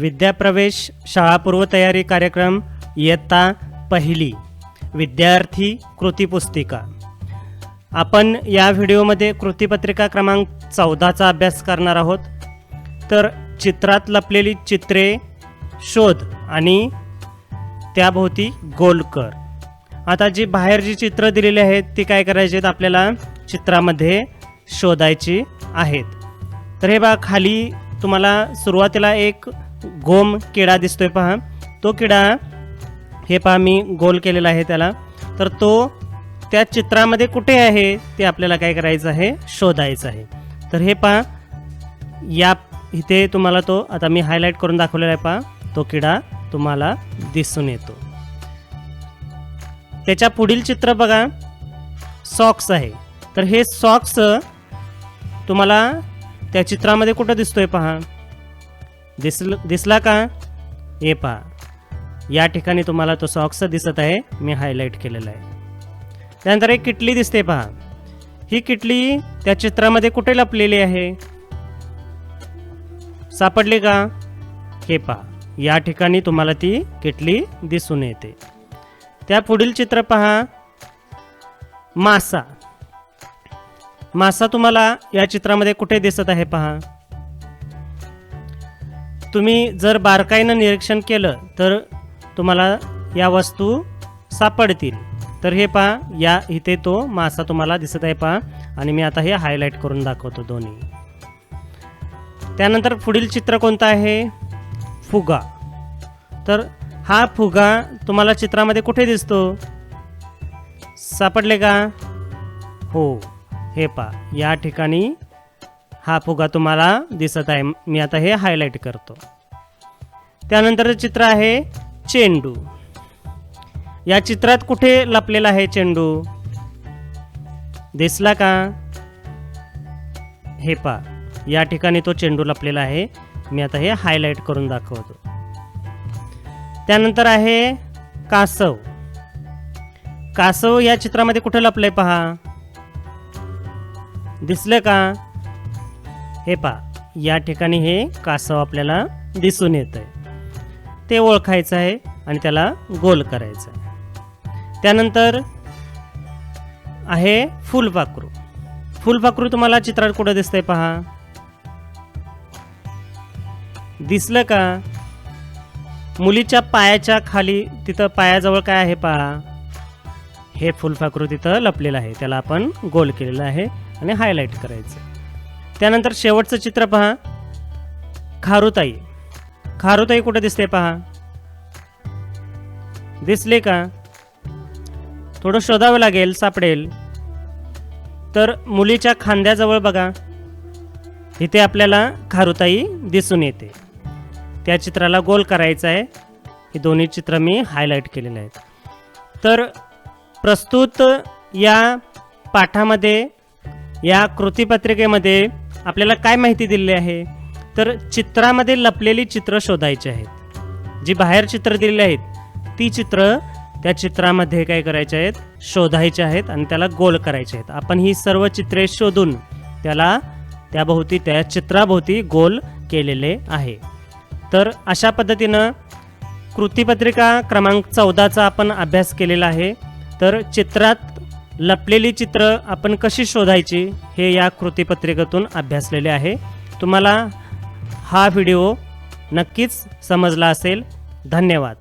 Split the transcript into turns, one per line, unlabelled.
विद्याप्रवेश शाळा पूर्वतयारी कार्यक्रम इयत्ता पहिली. विद्यार्थी कृतीपुस्तिका आपण या व्हिडिओमध्ये कृतीपत्रिका क्रमांक चौदाचा अभ्यास करणार आहोत. तर चित्रात लपलेली चित्रे शोध आणि त्याभोवती गोल कर. आता जी बाहेर जी चित्रं दिलेली आहेत ती काय करायची आहेत आपल्याला? चित्रामध्ये शोधायची आहेत. तर हे बघा खाली तुम्हाला सुरुवातीला एक गोम किडा दिसतोय पहा. तो किडा हे पहा मी गोल केलेला आहे त्याला. तर तो त्या चित्रामध्ये कुठे आहे? ते आपल्याला काय करायचं आहे? शोधायचं आहे. तर हे पहा या इथे तुम्हाला तो आता मी हायलाईट करून दाखवलेला आहे पहा. तो किडा तुम्हाला दिसून येतो. त्याच्या पुढील चित्र बघा. सॉक्स आहे. तर हे सॉक्स तुम्हाला त्या चित्रामध्ये कुठं दिसतोय पहा? दिसल दिसला का? हे पहा. या ठिकाणी तुम्हाला तो सॉक्स दिसत आहे. मी हायलाईट केलेला आहे. त्यानंतर एक किटली दिसते पहा. ही किटली त्या चित्रामध्ये कुठे लपलेली आहे? सापडली का? हे पहा. या ठिकाणी तुम्हाला ती किटली दिसून येते. त्या पुढील चित्र पहा. मासा. मासा तुम्हाला या चित्रामध्ये कुठे दिसत आहे पहा? तुम्ही जर बारकाईनं निरीक्षण केलं तर तुम्हाला या वस्तू सापडतील. तर हे पहा या इथे तो मासा तुम्हाला दिसत आहे पहा. आणि मी आता हे हायलाईट करून दाखवतो दोन्ही. त्यानंतर पुढील चित्र कोणतं आहे? फुगा. तर हा फुगा तुम्हाला चित्रामध्ये कुठे दिसतो? सापडले का? हो हे पा या ठिकाणी हा फुगा तुम्हाला दिसत आहे. मी आता हे हायलाईट करतो. त्यानंतर चित्र आहे चेंडू. या चित्रात कुठे लपलेला आहे चेंडू? दिसला का? हे पा या ठिकाणी तो चेंडू लपलेला आहे. मी आता हे हायलाईट करून दाखवतो. त्यानंतर आहे कासव. कासव या चित्रामध्ये कुठे लपलंय पहा? दिसलं का? हे पहा या ठिकाणी हे कासव आपल्याला दिसून येत आहे ते ओळखायचं आहे आणि त्याला गोल करायचं आहे. त्यानंतर आहे फुलपाखरू फुलपाखरू तुम्हाला चित्रात कुठं दिसतंय पहा? दिसलं का? मुलीच्या पायाच्या खाली तिथं पायाजवळ काय आहे पहा? हे फुलपाखरू तिथं लपलेलं आहे. त्याला आपण गोल केलेलं आहे आणि हायलाईट करायचं त्यानंतर शेवटचं चित्र पहा. खारुताई. खारुताई कुठं दिसते पहा? दिसले का? थोडं शोधावं लागेल सापडेल. तर मुलीच्या खांद्याजवळ बघा. इथे आपल्याला खारुताई दिसून येते. त्या चित्राला गोल करायचं आहे. ही दोन्ही चित्र मी हायलाईट केलेले आहेत. तर प्रस्तुत या पाठामध्ये या कृतीपत्रिकेमध्ये आपल्याला काय माहिती दिलेली आहे? तर चित्रामध्ये लपलेली चित्र शोधायची आहेत. जी बाहेर चित्र दिलेली आहेत ती चित्र त्या चित्रामध्ये काय करायचे आहेत? शोधायचे आहेत आणि त्याला गोल करायचे आहेत. आपण ही सर्व चित्रे शोधून त्याला त्याभोवती त्या चित्राभोवती गोल केलेले आहे. तर अशा पद्धतीनं कृतीपत्रिका क्रमांक चौदाचा आपण अभ्यास केलेला आहे. तर चित्रात लपलेली चित्र आपण कशी शोधायची हे या कृतीपत्रिकेतून अभ्यासलेले आहे. तुम्हाला हा व्हिडिओ नक्कीच समजला असेल. धन्यवाद.